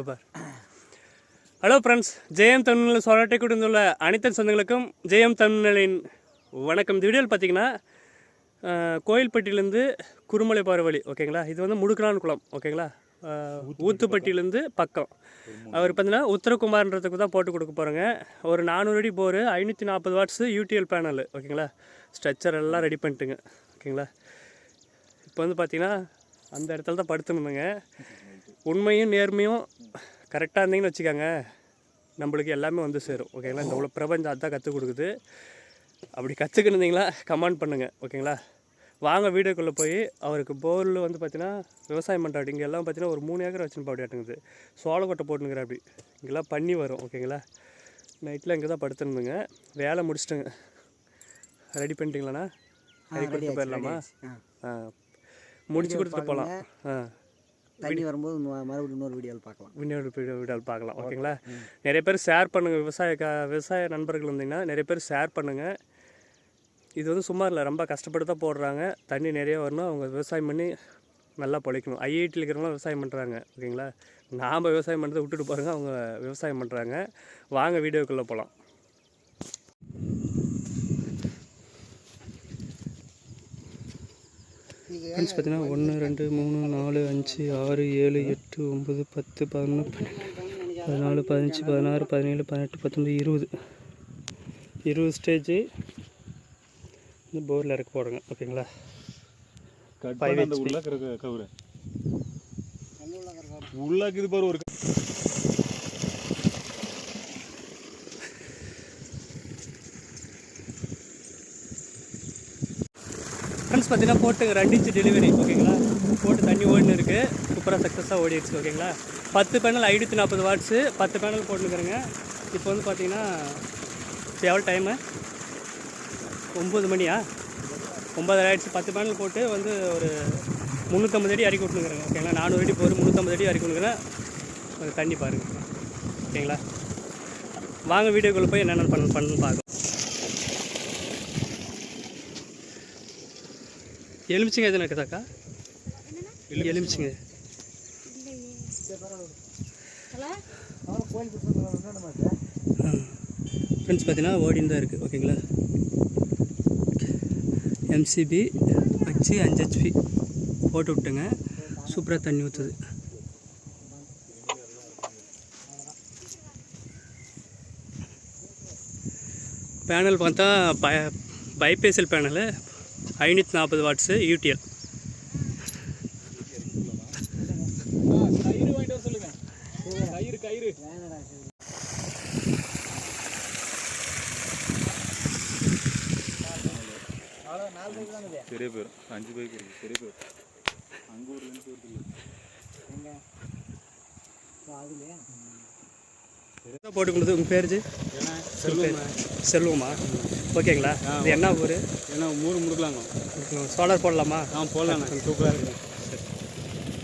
இங்கே பார் hello friends ஜெயம் தமிழில் சொல்லாட்டை கொடுத்துள்ள அனைத்து சொந்தங்களுக்கும் ஜெயம் தமிழின் வணக்கம். இந்த வீடியோவில் பார்த்தீங்கன்னா கோயில்பட்டியிலேருந்து குருமலை போகிற வழி ஓகேங்களா? இது வந்து முடுக்கலான் குளம் ஓகேங்களா ஊத்துப்பட்டியிலேருந்து பக்கம். அவர் பார்த்தீங்கன்னா உத்தரகுமார்ன்றதுக்கு தான் போட்டு கொடுக்க போகிறோங்க ஒரு நானூறு அடி போர் ஐநூற்றி நாற்பது வாட்ஸு யூடிஎல் பேனல் ஓகேங்களா? ஸ்ட்ரக்சர் எல்லாம் ரெடி பண்ணிட்டுங்க ஓகேங்களா? இப்போ வந்து பார்த்தீங்கன்னா அந்த இடத்துல தான் படுத்துணுங்க உண்மையும் நேர்மையும் கரெக்டாக இருந்தீங்கன்னு வச்சுக்கோங்க. நம்மளுக்கு எல்லாமே வந்து சேரும். ஓகேங்களா? இந்த உள்ள பிரபஞ்சம் அதான் கற்றுக் கொடுக்குது. அப்படி கற்றுக்கிருந்தீங்களா கமெண்ட் பண்ணுங்கள் ஓகேங்களா? வாங்க வீடியோக்குள்ளே போய் அவருக்கு போரில் வந்து பார்த்தீங்கன்னா விவசாயம் பண்ணுறாரு இங்கே எல்லாம் பார்த்தீங்கன்னா ஒரு மூணு ஏக்கர் வச்சுன்னு அப்படியாட்டுங்குது சோளக்கொட்டை போட்டுனுங்கிற அப்படி. இங்கெல்லாம் பண்ணி வரும். ஓகேங்களா? நைட்டில் இங்கே தான் படுத்துருந்துங்க வேலை முடிச்சிட்டுங்க. ரெடி பண்ணிட்டீங்களாண்ணா? ரெடி கொடுத்து போயிடலாமா? ஆ. முடிச்சு கொடுத்துட்டு போகலாம். ஆ. தண்ணி வரும்போது மறுபடியும் இன்னொரு வீடியோவில் பார்க்கலாம். இன்னொரு வீடியோ வீடியோவில் பார்க்கலாம். ஓகேங்களா? நிறைய பேர் ஷேர் பண்ணுங்கள் விவசாய க விவசாய நண்பர்கள் இருந்தீங்கன்னா நிறைய பேர் ஷேர் பண்ணுங்கள் இது வந்து சும்மா இல்லை ரொம்ப கஷ்டப்பட்டு தான் போடுறாங்க. தண்ணி நிறைய வரணும். அவங்க விவசாயம் பண்ணி நல்லா பொழைக்கணும். ஐஐடியில் இருக்கிறவங்களாம் விவசாயம் பண்ணுறாங்க ஓகேங்களா? நாம் விவசாயம் பண்ணுறதை விட்டுட்டு பாருங்க. அவங்க விவசாயம் பண்ணுறாங்க வாங்க வீடியோக்குள்ளே போகலாம் ஃப்ரெண்ட்ஸ் பார்த்தீங்கன்னா ஒன்று ரெண்டு மூணு நாலு அஞ்சு ஆறு ஏழு எட்டு ஒம்பது பத்து பதினொன்று பன்னெண்டு. பதினாலு பதினஞ்சு பதினாறு பதினேழு பதினெட்டு பத்தொம்பது இருபது. இருபது ஸ்டேஜ் இந்த போரில் இறக்க போடுங்க ஓகேங்களா? கட் பண்ண அந்த உள்ள இருக்கிற கவுரு உள்ளாக்கு இது பாரு ஒரு ஃப்ரெண்ட்ஸ் பார்த்தீங்கன்னா போட்டு ரெண்டு இன்ச்சு டெலிவரி ஓகேங்களா? போட்டு தண்ணி ஓடினு இருக்குது சூப்பராக சக்ஸஸாக ஓடிடுச்சு. ஓகேங்களா? பத்து பேனல் ஐநூற்றி நாற்பது வாட்ஸு பத்து பேனல் போட்டுருக்குறேங்க இப்போ வந்து பார்த்தீங்கன்னா எவ்வளோ டைமு ஒம்பது மணியா? ஒம்பதரை ஆயிடுச்சு. பத்து பேனல் போட்டு வந்து ஒரு முந்நூற்றம்பது அடி இறக்கி விட்டுனுக்குறேங்க. ஓகேங்களா? நானூறு அடி போகிற முந்நூற்றம்பது அடி இறக்கி விட்டுக்கிறேன் கொஞ்சம் தண்ணி பாருங்கள் ஓகேங்களா? வாங்க வீடியோக்குள்ளே போய் என்னென்ன பண்ண பண்ணு பார்க்கலாம். எலுமிச்சிங்க எதுவும் இருக்குதாக்கா? எலுமிச்சிங்க. ஃப்ரெண்ட்ஸ் பார்த்தீங்கன்னா ஓடின்னு தான் இருக்குது ஓகேங்களா? எம்சிபி வச்சு அஞ்சு ஹெச்பி போட்டு விட்டுங்க. சூப்பராக தண்ணி ஊற்றுது பேனல் பார்த்தா ப பைபேசல் பேனலு ஐநூற்றி நாற்பது வாட்ஸு யூடிஎல் கயிறு வாங்கிட்டு வர சொல்லுங்க கயிறு கயிறு பெரிய பேர். அஞ்சு பைக் இருக்கு பெரிய பேர். அங்க ஒரு ரெண்டு பேர் என்ன போட்டு கொடுத்து உங்கள் பேர் செல்வமா ஓகேங்களா? இது என்ன ஊர்? ஏன்னா மூணு முடுக்கலாங்க. சோலார் போடலாமா? ஆ போடலாம் சூப்பராக இருக்கு.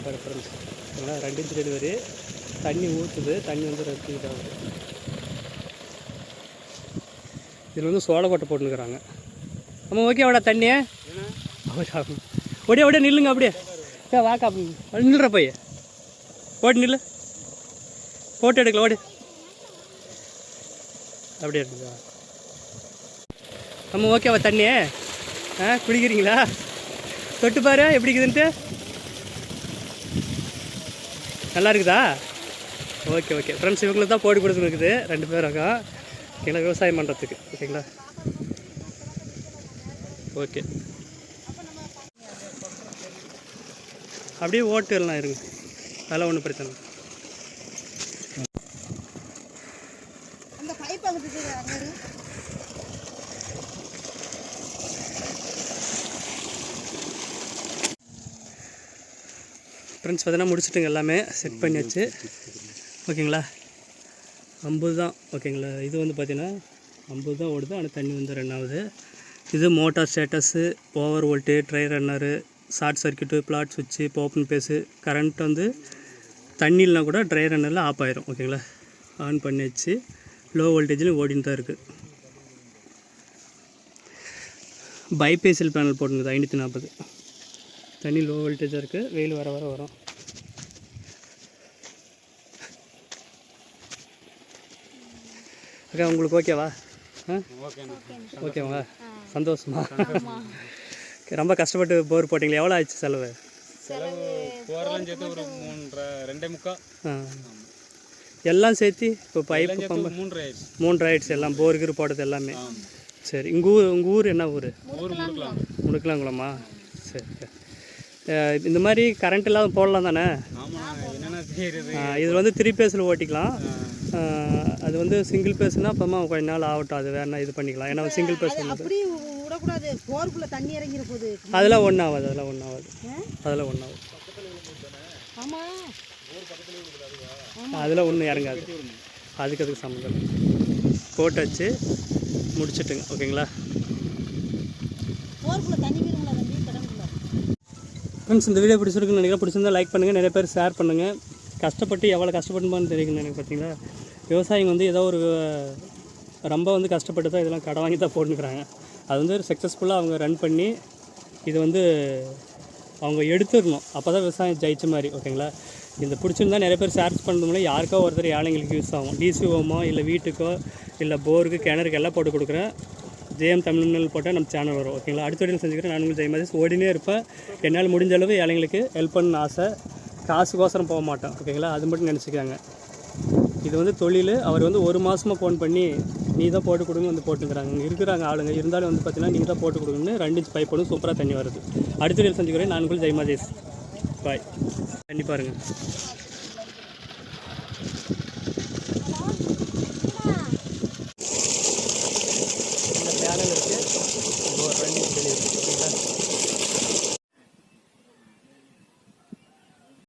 பாரு ஃப்ரெண்ட்ஸ் அதனால் ரெண்டு இன்ச்சு டெலிவரி. தண்ணி ஊற்றுது தண்ணி வந்து ரெண்டு இதாகுது இதில் வந்து சோளக்கொட்டை போட்டுருக்குறாங்க ஆமாம் ஓகேவாடா தண்ணி ஒடியா ஒடியா நில்லுங்க அப்படியே. ஏ வாக்கா. நில்லுற போய். போட்டு நில்லு. போட்டோ எடுக்கல ஓடி. அப்படியே இருக்குதா? நம்ம ஓகேவா தண்ணி ஆ குடிக்கிறீங்களா? தொட்டு பாரு எப்படி இருக்குதுன்ட்டு. நல்லா இருக்குதா? ஓகே ஓகே ஃப்ரெண்ட்ஸ் இவங்களுக்கு தான் போட்டு கொடுத்துருக்குது ரெண்டு பேரும் அக்கா. ஓகேங்களா விவசாயம் பண்ணுறதுக்கு ஓகேங்களா ஓகே அப்படியே ஓட்டு எல்லாம் இருங்க. அதெல்லாம் ஒன்றும் பிரச்சனை இல்லை. அந்த பைப் அங்கிட்டு அங்க இரு. ஃப்ரெண்ட்ஸ் பார்த்தீங்கன்னா முடிச்சுட்டுங்க எல்லாமே. செட் பண்ணியாச்சு. ஓகேங்களா? ஐம்பது தான். ஓகேங்களா? இது வந்து பார்த்தீங்கன்னா ஐம்பது தான் ஓடுது. ஆனால் தண்ணி வந்து ரெண்டாவது இது motor status over volt dry runner short circuit float சுவிட்சு இப்போ ஓப்பன் பேஸு கரண்ட் வந்து தண்ணி கூட ட்ரை ரன்னரில் ஆஃப் ஆயிரும். ஓகேங்களா? ஆன் பண்ணியாச்சு. லோ வோல்டேஜ்லையும் ஓடின்னு தான் இருக்குது பைபேசியல் பேனல் போட்டுருந்தது ஐநூற்றி நாற்பது தண்ணி லோ வோல்டேஜாக இருக்குது வெயில் வர வர வரும். அக்கா உங்களுக்கு ஓகேவா ஓகேவா சந்தோஷமா? ரொம்ப கஷ்டப்பட்டு போர் போட்டிங்களா எவ்வளோ ஆச்சு செலவு? செலவு போரெல்லாம் சேர்த்து ஒரு மூன்றரை ரெண்டே முக்கால் எல்லாம் சேர்த்து இப்போ பைப்பு பம்பு மூன்று ஆயிடுச்சு. எல்லாம் போர் கீர் போட்டது எல்லாமே. சரி உங்கள் ஊர் உங்கள் ஊர் என்ன ஊர்? முடுக்கலாங்குளமா. சரி இந்த மாதிரி கரண்ட் இல்லாத போடலாம் தானே? இதில் வந்து த்ரீ பேஸில் ஓட்டிக்கலாம். அது வந்து சிங்கிள் பேஸ்னால் அப்புறமா கொஞ்ச நாள் ஆகட்டும் அது வேணா இது பண்ணிக்கலாம். ஏன்னா சிங்கிள் பேஸ் அதெல்லாம் ஒன்றும் ஆகாது அதெல்லாம் ஒன்றும் ஆகாது. அதெல்லாம் ஒன்றும் ஆகாது. ஆமா. அதில் ஒன்றும் இறங்காது. அதுக்கு அதுக்கு சம்மந்தம். போட்டு வச்சு முடிச்சிட்டுங்க ஓகேங்களா? ஃப்ரெண்ட்ஸ் இந்த வீடியோ பிடிச்சிருக்குன்னு நினைக்கிறேன். பிடிச்சிருந்தா லைக் பண்ணுங்கள் நிறைய பேர் ஷேர் பண்ணுங்கள் கஷ்டப்பட்டு எவ்வளோ கஷ்டப்பட்டுமான்னு தெரியுங்க எனக்கு பார்த்தீங்களா? விவசாயிங்க வந்து ஏதோ ஒரு ரொம்ப வந்து கஷ்டப்பட்டு தான் இதெல்லாம் கடை வாங்கி தான் போட்டுக்கிறாங்க அது வந்து சக்ஸஸ்ஃபுல்லாக அவங்க ரன் பண்ணி இது வந்து அவங்க எடுத்துடணும். அப்போ தான் விவசாயம் ஜெயிச்ச மாதிரி ஓகேங்களா? இந்த பிடிச்சிருந்தா நிறைய பேர் ஷேர் பண்ணுறதுனால யாருக்கோ ஒருத்தர் ஏழைங்களுக்கு யூஸ் ஆகும். டிசிஓமோ இல்லை வீட்டுக்கோ இல்லை போருக்கு கிணறுக்கு எல்லாம் போட்டு கொடுக்குறேன். ஜெயம் தமிழ்நாள் போட்டால் நம்ம சேனல் வரும் ஓகேங்களா அடுத்த வீடியோ செஞ்சுக்கிறேன் நான் உங்களுக்கு ஜெயமாதிஸ் ஓடினே இருப்பேன். என்னால் முடிஞ்ச அளவு ஏழைங்களுக்கு ஹெல்ப் பண்ண ஆசை. காசுக்கோசரம் போக மாட்டேன் ஓகேங்களா அது மட்டும் நினச்சிக்காங்க. இது வந்து தொழில். அவர் வந்து ஒரு மாதமாக ஃபோன் பண்ணி நீ தான் போட்டு கொடுங்க வந்து போட்டுக்கிறாங்க. இங்கே இருக்கிறாங்க ஆளுங்க. இருந்தாலும் வந்து பார்த்தீங்கன்னா நீங்கள் தான் போட்டு கொடுங்கன்னு ரெண்டு இன்ச் பைப் சூப்பராக தண்ணி வருது. அடுத்த வீடியோ செஞ்சுக்கிறேன் நான் உங்களுக்கு ஜெயமாதேஸ் பாய். பண்ணி பாருங்கள்